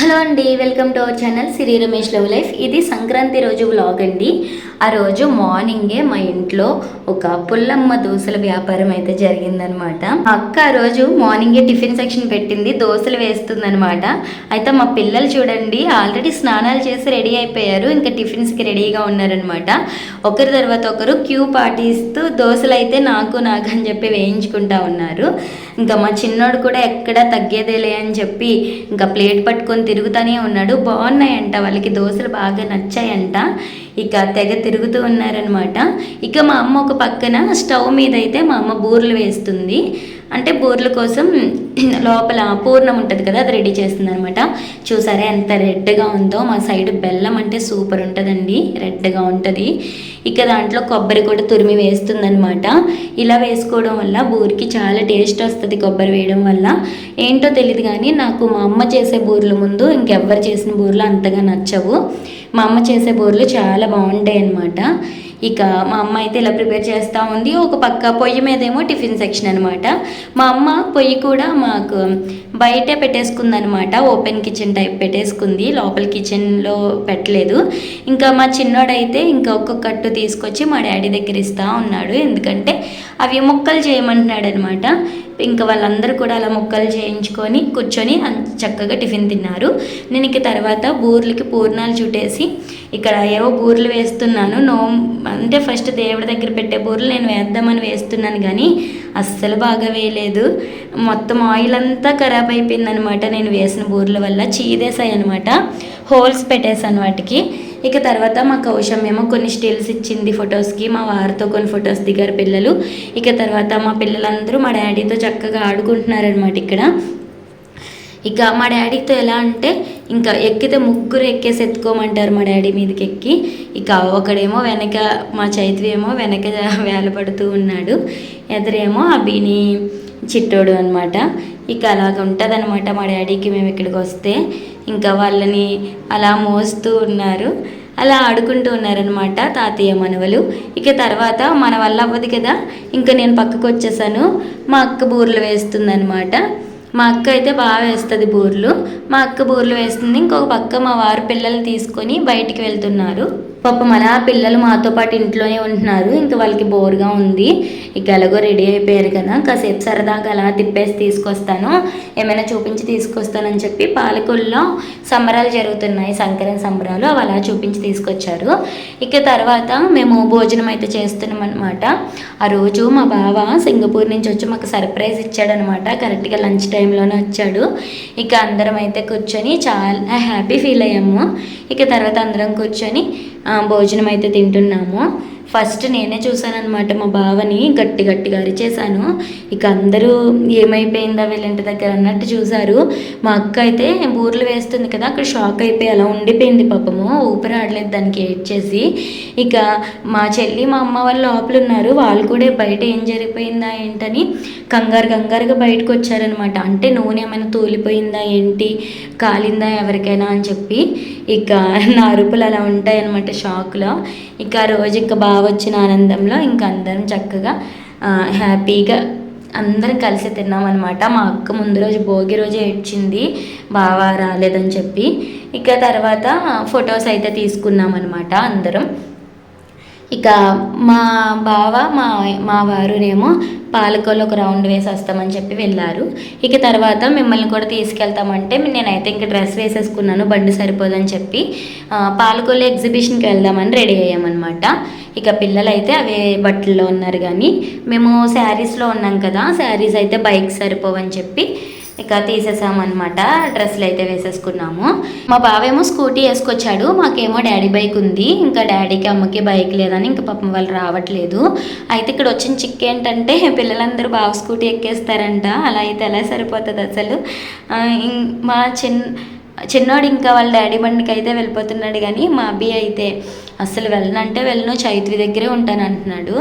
Hello అండి welcome to our channel Siri Ramesh love life. ఇది సంక్రాంతి రోజు వ్లాగ్ అండి. ఆ రోజు మార్నింగే మా ఇంట్లో ఒక పుల్లమ్మ దోశల వ్యాపారం అయితే జరిగిందనమాట. అక్క ఆ రోజు మార్నింగే టిఫిన్ సెక్షన్ పెట్టింది దోశలు వేస్తుందనమాట. అయితే మా పిల్లలు చూడండి ఆల్రెడీ స్నానాలు చేసి రెడీ అయిపోయారు ఇంకా టిఫిన్స్కి రెడీగా ఉన్నారనమాట. ఒకరి తర్వాత ఒకరు క్యూ పాటిస్తూ దోశలు అయితే నాకు నాకు అని చెప్పి వేయించుకుంటా ఉన్నారు. ఇంకా మా చిన్నోడు కూడా ఎక్కడ తగ్గేదేలే అని చెప్పి ఇంకా ప్లేట్ పట్టుకొని తిరుగుతూనే ఉన్నాడు. బాగున్నాయంట వాళ్ళకి దోశలు బాగా నచ్చాయంట. ఇక తెగ తిరుగుతూ ఉన్నారనమాట ఇక మా అమ్మ ఒక పక్కన స్టవ్ మీద అయితే మా అమ్మ బూరెలు వేస్తుంది. అంటే బూరెల కోసం లోపల పూర్ణం ఉంటుంది కదా అది రెడీ చేస్తుంది అనమాట చూసారా ఎంత రెడ్గా ఉందో మా సైడ్ బెల్లం అంటే సూపర్ ఉంటుందండి రెడ్గా ఉంటుంది. ఇక దాంట్లో కొబ్బరి కూడా తురిమి వేస్తుందనమాట ఇలా వేసుకోవడం వల్ల బూరికి చాలా టేస్ట్ వస్తుంది కొబ్బరి వేయడం వల్ల. ఏంటో తెలియదు కానీ నాకు మా అమ్మ చేసే బూరెల ముందు ఇంకెవ్వరు చేసిన బూరెలు అంతగా నచ్చవు. మా అమ్మ చేసే బూరెలు చాలా బాగుంటాయి అన్నమాట ఇక మా అమ్మ అయితే ఇలా ప్రిపేర్ చేస్తూ ఉంది. ఒక పక్క పొయ్యి మీదేమో టిఫిన్ సెక్షన్ అనమాట మా అమ్మ పొయ్యి కూడా మాకు బయటే పెట్టేసుకుందనమాట. ఓపెన్ కిచెన్ టైప్ పెట్టేసుకుంది. లోపల కిచెన్లో పెట్టలేదు. ఇంకా మా చిన్నోడైతే ఇంకా ఒక్కొక్క కట్టు తీసుకొచ్చి మా డాడీ దగ్గర ఇస్తూ ఉన్నాడు. ఎందుకంటే అవి ముక్కలు చేయమంటున్నాడు అనమాట ఇంకా వాళ్ళందరూ కూడా అలా ముక్కలు చేయించుకొని కూర్చొని చక్కగా టిఫిన్ తిన్నారు. నేను ఇక తర్వాత బూర్లకి పూర్ణాలు చుట్టేసి ఇక్కడ ఏవో బూర్లు వేస్తున్నాను. నో అంటే ఫస్ట్ దేవుడి దగ్గర పెట్టే బూర్లు నేను వేద్దామని వేస్తున్నాను కానీ అస్సలు బాగా వేయలేదు. మొత్తం ఆయిల్ అంతా ఖరాబ్ అయిపోయింది అనమాట నేను వేసిన బూర్ల వల్ల చీదేశాయి అనమాట హోల్స్ పెట్టేశాను వాటికి. ఇక తర్వాత మా కౌశం ఏమో కొన్ని స్టిల్స్ ఇచ్చింది ఫొటోస్కి. మా వారితో కొన్ని ఫొటోస్ దిగారు పిల్లలు. ఇక తర్వాత మా పిల్లలందరూ మా డాడీతో చక్కగా ఆడుకుంటున్నారనమాట ఇక్కడ. ఇక మా డాడీతో ఎలా అంటే ఇంకా ఎక్కితే ముగ్గురు ఎక్కేసి ఎత్తుకోమంటారు మా డాడీ మీదకి ఎక్కి. ఇక ఒకడేమో వెనక మా చైత్వి ఏమో వెనక వేలపడుతూ ఉన్నాడు. ఎదురేమో అభిని చిట్టోడు అనమాట ఇక అలాగ ఉంటుంది అనమాట మా డాడీకి మేము ఇక్కడికి వస్తే. ఇంకా వాళ్ళని అలా మోస్తూ ఉన్నారు. అలా ఆడుకుంటూ ఉన్నారనమాట తాతయ్య మనవలు. ఇక తర్వాత మన వల్ల అవ్వదు కదా. ఇంకా నేను పక్కకు వచ్చేసాను. మా అక్క బూర్లు వేస్తుందనమాట మా అక్క అయితే బాగా వేస్తుంది బూర్లు. మా అక్క బూర్లు వేస్తుంది. ఇంకొక పక్క మా వారు పిల్లల్ని తీసుకొని బయటికి వెళ్తున్నారు. పాపం అలా పిల్లలు మాతో పాటు ఇంట్లోనే ఉంటున్నారు. ఇంకా వాళ్ళకి బోర్గా ఉంది. ఇక ఎలాగో రెడీ అయిపోయారు కదా. కాసేపు సరదాగా అలా తిప్పేసి తీసుకొస్తాను. ఏమైనా చూపించి తీసుకొస్తానని చెప్పి పాలకొల్లో సంబరాలు జరుగుతున్నాయి. సంక్రాంతి సంబరాలు అవి అలా చూపించి తీసుకొచ్చారు. ఇక తర్వాత మేము భోజనం అయితే చేస్తున్నాం అనమాట ఆ రోజు మా బావ సింగపూర్ నుంచి వచ్చి మాకు సర్ప్రైజ్ ఇచ్చాడనమాట కరెక్ట్గా లంచ్ టైంలోనే వచ్చాడు. ఇక అందరం అయితే కూర్చొని చాలా హ్యాపీ ఫీల్ అయ్యాము. ఇక తర్వాత అందరం కూర్చొని భోజనం అయితే తింటున్నాము. ఫస్ట్ నేనే చూశానమాట మా బావని గట్టి గట్టిగా అరిచేశాను. ఇక అందరూ ఏమైపోయిందా వీళ్ళంటి దగ్గర అన్నట్టు చూశారు. మా అక్క అయితే బూర్లు వేస్తుంది కదా అక్కడ షాక్ అయిపోయి అలా ఉండిపోయింది పాపము ఊపిరి ఆడలేదు దానికి ఏడ్చేసి ఇక మా చెల్లి మా అమ్మ వాళ్ళు లోపల ఉన్నారు వాళ్ళు కూడా బయట ఏం జరిగిపోయిందా ఏంటని కంగారు కంగారుగా బయటకు వచ్చారనమాట అంటే నూనె ఏమైనా తూలిపోయిందా ఏంటి కాలిందా ఎవరికైనా అని చెప్పి. ఇక నా అరుపులు అలా ఉంటాయి అనమాట షాక్లో. ఇక ఆ రోజు ఇంకా బాగా వచ్చిన ఆనందంలో ఇంకా అందరం చక్కగా హ్యాపీగా అందరం కలిసి తిన్నామన్నమాట. మా అక్క ముందు రోజు భోగి రోజు ఏడ్చింది బాగా రాలేదని చెప్పి. ఇక తర్వాత ఫొటోస్ అయితే తీసుకున్నామన్నమాట అందరం. ఇక మా బావ మా మా వారునేమో పాలకోలు ఒక రౌండ్ వేసి వస్తామని చెప్పి వెళ్ళారు. ఇక తర్వాత మిమ్మల్ని కూడా తీసుకెళ్తామంటే నేనైతే ఇంకా డ్రెస్ వేసేసుకున్నాను బండి సరిపోదని చెప్పి పాలకోలు ఎగ్జిబిషన్కి వెళ్దామని రెడీ అయ్యామన్నమాట. ఇక పిల్లలు అయితే అవే బట్టల్లో ఉన్నారు కానీ మేము శారీస్లో ఉన్నాం కదా శారీస్ అయితే బైక్ సరిపోవని చెప్పి ఇక తీసేసామన్నమాట. డ్రెస్సులు అయితే వేసేసుకున్నాము. మా బావేమో స్కూటీ వేసుకొచ్చాడు. మాకేమో డాడీ బైక్ ఉంది. ఇంకా డాడీకి అమ్మకి బైక్ లేదని ఇంకా పాపం వాళ్ళు రావట్లేదు. అయితే ఇక్కడ వచ్చిన చిక్ ఏంటంటే పిల్లలందరూ బావ స్కూటీ ఎక్కేస్తారంట. అలా అయితే ఎలా సరిపోతుంది అసలు? మా చిన్న చిన్నోడు ఇంకా వాళ్ళ డాడీ బండికి అయితే వెళ్ళిపోతున్నాడు కానీ మా అబ్బి అయితే అసలు వెళ్ళనంటే వెళ్ళను చైత్రి దగ్గరే ఉంటాను అంటున్నాడు.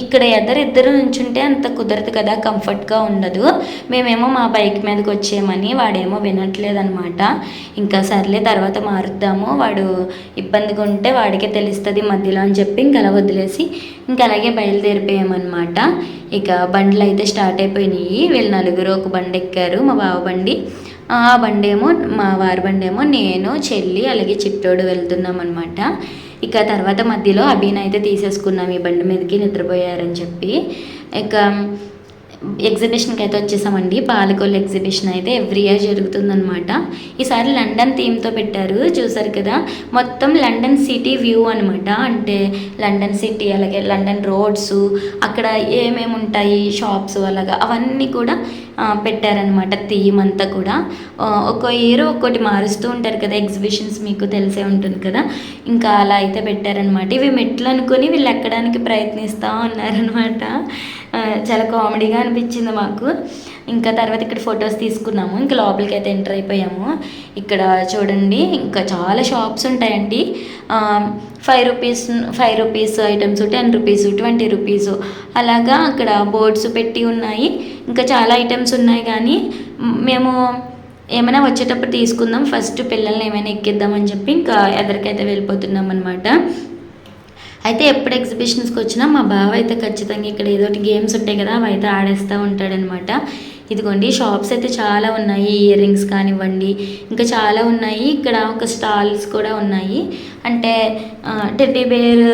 ఇక్కడ ఎదరిద్దరు ఇద్దరు నుంచుంటే అంత కుదరదు కదా కంఫర్ట్గా ఉండదు. మేమేమో మా బైక్ మీదకి వచ్చేయమని వాడేమో వినట్లేదనమాట. ఇంకా సర్లే తర్వాత మారుద్దాము వాడు ఇబ్బందిగా ఉంటే వాడికే తెలుస్తుంది మధ్యలో అని చెప్పి ఇంకా అలా వదిలేసి ఇంకా అలాగే బయలుదేరిపోయామన్నమాట ఇక బండ్లు అయితే స్టార్ట్ అయిపోయినాయి. వీళ్ళు నలుగురు ఒక బండి ఎక్కారు మా బావ బండి. ఆ బండి ఏమో మా వారి బండి ఏమో నేను చెల్లి అలాగే చిట్టోడు వెళ్తున్నాం అనమాట ఇక తర్వాత మధ్యలో అభిని అయితే తీసేసుకున్నాం. ఈ బండి మీదకి నిద్రపోయారని చెప్పి. ఇక ఎగ్జిబిషన్కి అయితే వచ్చేసామండి. పాలకొల్లు ఎగ్జిబిషన్ అయితే ఎవ్రీ ఇయర్ జరుగుతుందనమాట ఈసారి లండన్ థీమ్తో పెట్టారు. చూసారు కదా? మొత్తం లండన్ సిటీ వ్యూ అనమాట అంటే లండన్ సిటీ అలాగే లండన్ రోడ్స్ అక్కడ ఏమేమి ఉంటాయి షాప్స్ అలాగా అవన్నీ కూడా పెట్టారనమాట థీమ్ అంతా కూడా. ఒక ఒక్కో ఇయర్ ఒక్కోటి మారుస్తూ ఉంటారు కదా ఎగ్జిబిషన్స్ మీకు తెలిసే ఉంటుంది కదా. ఇంకా అలా అయితే పెట్టారనమాట ఇవి మెట్లు అనుకొని వీళ్ళు ఎక్కడానికి ప్రయత్నిస్తూ ఉన్నారనమాట చాలా కామెడీగా అనిపించింది మాకు. ఇంకా తర్వాత ఇక్కడ ఫొటోస్ తీసుకున్నాము. ఇంకా లోపలికి అయితే ఎంటర్ అయిపోయాము. ఇక్కడ చూడండి ఇంకా చాలా షాప్స్ ఉంటాయండి. Five rupees five rupees items ten rupees twenty rupees అలాగా అక్కడ బోర్డ్స్ పెట్టి ఉన్నాయి. ఇంకా చాలా ఐటమ్స్ ఉన్నాయి కానీ మేము ఏమైనా వచ్చేటప్పుడు తీసుకుందాం. ఫస్ట్ పిల్లల్ని ఏమైనా ఎక్కిద్దామని చెప్పి ఇంకా ఎదరికైతే వెళ్ళిపోతున్నాం అనమాట అయితే ఎప్పుడు ఎగ్జిబిషన్స్కి వచ్చినా మా బావ అయితే ఖచ్చితంగా ఇక్కడ ఏదో ఒకటి గేమ్స్ ఉంటాయి కదా అవి అయితే ఆడేస్తూ ఉంటాడనమాట ఇదిగోండి షాప్స్ అయితే చాలా ఉన్నాయి ఇయర్ రింగ్స్ కానివ్వండి ఇంకా చాలా ఉన్నాయి. ఇక్కడ ఒక స్టాల్స్ కూడా ఉన్నాయి. అంటే టెడ్డీ బేర్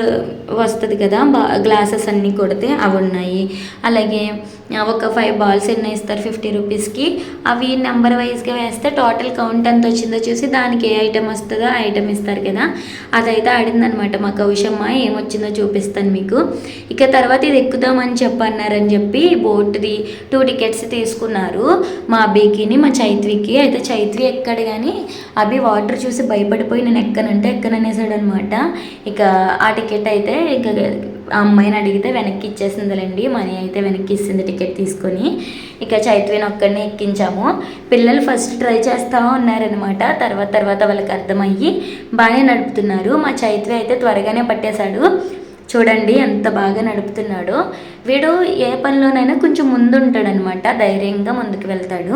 వస్తుంది కదా బా గ్లాసెస్ అన్నీ కొడితే అవి ఉన్నాయి. అలాగే ఒక ఫైవ్ బాల్స్ ఎన్ని ఇస్తారు ఫిఫ్టీ రూపీస్కి అవి నెంబర్ వైజ్గా వేస్తే టోటల్ కౌంట్ ఎంత వచ్చిందో చూసి దానికి ఏ ఐటమ్ వస్తుందో ఆ ఐటమ్ ఇస్తారు కదా. అదైతే ఆడిందనమాట మా కౌశమ్మ ఏమొచ్చిందో చూపిస్తాను మీకు. ఇక తర్వాత ఇది ఎక్కుదామని చెప్పన్నారని చెప్పి బోట్ది టూ టికెట్స్ తీసుకున్నారు మా అభికిని మా చైత్వికి. అయితే చైత్వి ఎక్కడు కానీ అభి వాటర్ చూసి భయపడిపోయి నేను ఎక్కనంటే ఎక్కననేసాడు అనమాట ఇక ఆ టికెట్ అయితే ఇక ఆ అమ్మాయిని అడిగితే వెనక్కి ఇచ్చేసిందిలేండి మనీ అయితే వెనక్కి ఇచ్చింది టికెట్ తీసుకొని. ఇక చైత్విని ఒక్కడిని ఎక్కించాము. పిల్లలు ఫస్ట్ ట్రై చేస్తూ ఉన్నారనమాట తర్వాత తర్వాత వాళ్ళకి అర్థమయ్యి బాగానే నడుపుతున్నారు. మా చైత్వి అయితే త్వరగానే పట్టేశాడు. చూడండి ఎంత బాగా నడుపుతున్నాడో. వీడు ఏ పనిలోనైనా కొంచెం ముందు ఉంటాడనమాట ధైర్యంగా ముందుకు వెళ్తాడు.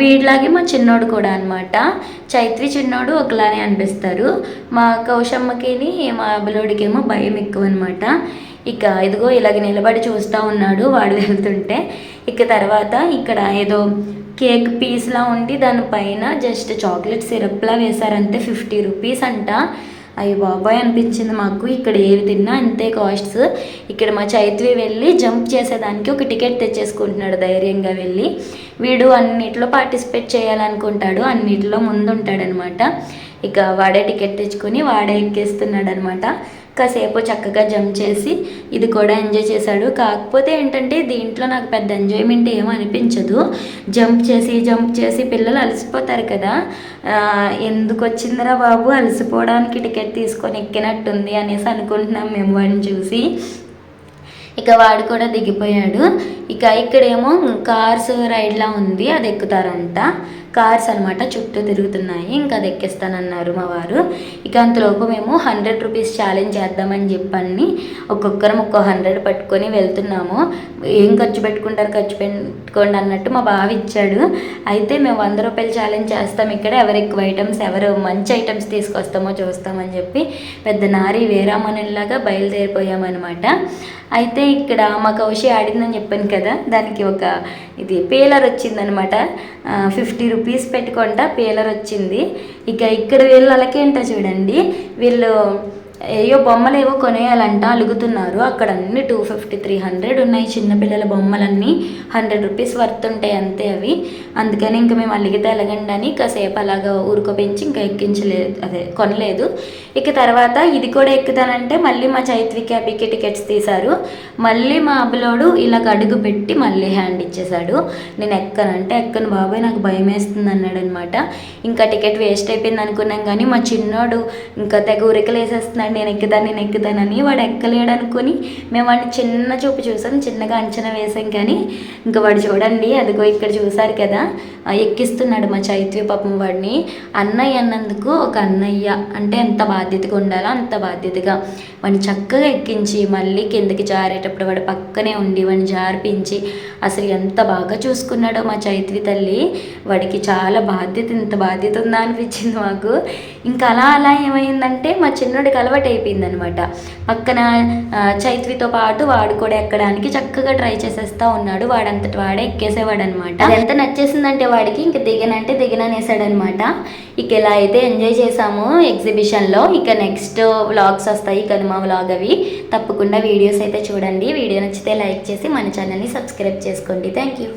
వీడిలాగే మా చిన్నోడు కూడా అనమాట చైత్రి చిన్నోడు ఒకలానే అనిపిస్తారు. మా కౌశమ్మకిని మా అబలోడికేమో భయం ఎక్కువ అనమాట ఇక ఇదిగో ఇలాగ నిలబడి చూస్తూ ఉన్నాడు వాడు వెళ్తుంటే. ఇక తర్వాత ఇక్కడ ఏదో కేక్ పీస్లా ఉండి దానిపైన జస్ట్ చాక్లెట్ సిరప్లా వేశారంతే ఫిఫ్టీ రూపీస్ అంట. అయ్యి బాబాయ్ అనిపించింది మాకు. ఇక్కడ ఏవి తిన్నా అంతే కాస్ట్స్. ఇక్కడ మా చైత్వి వెళ్ళి జంప్ చేసేదానికి ఒక టికెట్ తెచ్చేసుకుంటున్నాడు ధైర్యంగా వెళ్ళి. వీడు అన్నిటిలో పార్టిసిపేట్ చేయాలనుకుంటాడు. అన్నిట్లో ముందుంటాడనమాట. ఇక వాడే టికెట్ తెచ్చుకొని వాడే ఎక్కేస్తున్నాడు అనమాట కాసేపు చక్కగా జంప్ చేసి ఇది కూడా ఎంజాయ్ చేశాడు. కాకపోతే ఏంటంటే దీంట్లో నాకు పెద్ద ఎంజాయ్మెంట్ ఏమో అనిపించదు. జంప్ చేసి జంప్ చేసి పిల్లలు అలసిపోతారు కదా. ఎందుకు వచ్చిందిరా బాబు? అలసిపోవడానికి టికెట్ తీసుకొని ఎక్కినట్టుంది అనేసి అనుకుంటున్నాం మేము వాడిని చూసి. ఇక వాడు కూడా దిగిపోయాడు. ఇక ఇక్కడేమో కార్స్ రైడ్లా ఉంది అది ఎక్కుతారంట. కార్స్ అనమాట చుట్టూ తిరుగుతున్నాయి. ఇంకా అది ఎక్కిస్తానన్నారు మా వారు. ఇక అంతలోపు మేము హండ్రెడ్ రూపీస్ ఛాలెంజ్ చేద్దామని చెప్పని ఒక్కొక్కరం ఒక్కో హండ్రెడ్ పట్టుకొని వెళ్తున్నాము. ఏం ఖర్చు పెట్టుకుంటారు? ఖర్చు పెట్టుకోండి అన్నట్టు మా బావ ఇచ్చాడు. అయితే మేము వంద రూపాయలు ఛాలెంజ్ చేస్తాం. ఇక్కడ ఎవరు ఎక్కువ ఐటమ్స్ ఎవరు మంచి ఐటమ్స్ తీసుకొస్తామో చూస్తామని చెప్పి పెద్ద నారి వేరామణిలాగా బయలుదేరిపోయామన్నమాట. అయితే ఇక్కడ మా కౌశి ఆడిందని చెప్పాను కదా దానికి ఒక ఇది పేలర్ వచ్చిందనమాట ఫిఫ్టీ రూపీస్ పెట్టుకుంటా పేలర్ వచ్చింది ఇక ఇక్కడ వీళ్ళు అలాగేంటో చూడండి. వీళ్ళు ఏయో బొమ్మలు ఏవో కొనేయాలంట అలుగుతున్నారు. అక్కడ అన్ని టూ ఫిఫ్టీ త్రీ హండ్రెడ్ ఉన్నాయి. చిన్నపిల్లల బొమ్మలన్నీ హండ్రెడ్ రూపీస్ వర్త్ ఉంటాయి అంతే అవి. అందుకని ఇంకా మేము అలిగితే అలగండి అని కాసేపు అలాగా ఊరుకోపెంచి ఇంకా ఎక్కించలేదు అదే కొనలేదు. ఇక తర్వాత ఇది కూడా ఎక్కుతానంటే మళ్ళీ మా చైత్వికి అభికి టికెట్స్ తీశారు. మళ్ళీ మా అబ్బలోడు ఇలా అడుగు పెట్టి మళ్ళీ హ్యాండ్ ఇచ్చేశాడు. నేను ఎక్కనంటే ఎక్కను బాబాయ్ నాకు భయం వేస్తుంది అన్నాడు అనమాట ఇంకా టికెట్ వేస్ట్ అయిపోయింది అనుకున్నాం కానీ మా చిన్నోడు ఇంకా తెగ ఉరికలు వేసేస్తున్నాడు నేను ఎక్కుతాను నేను ఎక్కుతానని వాడు ఎక్కలేడు అనుకుని మేము వాడిని చిన్న చూపు చూసాం చిన్నగా అంచనా వేసాం కానీ ఇంకా వాడు చూడండి అదిగో ఇక్కడ చూసారు కదా ఎక్కిస్తున్నాడు మా చైత్య పాపం వాడిని. అన్నయ్య అన్నందుకు ఒక అన్నయ్య అంటే ఎంత బాధ్యతగా ఉండాలో అంత బాధ్యతగా. వాడిని చక్కగా ఎక్కించి మళ్ళీ కిందకి జారేటప్పుడు వాడు పక్కనే ఉండి వాడిని జారిపించి అసలు ఎంత బాగా చూసుకున్నాడో మా చైత్వి తల్లి. వాడికి చాలా బాధ్యత ఇంత బాధ్యత ఉందా అనిపించింది మాకు. ఇంకా అలా అలా ఏమైందంటే మా చిన్నోడికి అలవాటు అలవాటు అయిపోయిందనమాట పక్కన చైత్వితో పాటు వాడు కూడా ఎక్కడానికి చక్కగా ట్రై చేసేస్తా ఉన్నాడు. వాడంతటి వాడే ఎక్కేసేవాడు అనమాట ఎంత నచ్చేసిందంటే వాడికి ఇంక దిగనంటే దిగననేసాడనమాట ఇక ఇలా అయితే ఎంజాయ్ చేసాము ఎగ్జిబిషన్లో. ఇక నెక్స్ట్ వ్లాగ్స్ వస్తాయి. కనుమ వ్లాగ్ అవి. తప్పకుండా వీడియోస్ అయితే చూడండి. వీడియో నచ్చితే లైక్ చేసి మన ఛానల్ని సబ్స్క్రైబ్ చేసుకోండి. Thank you.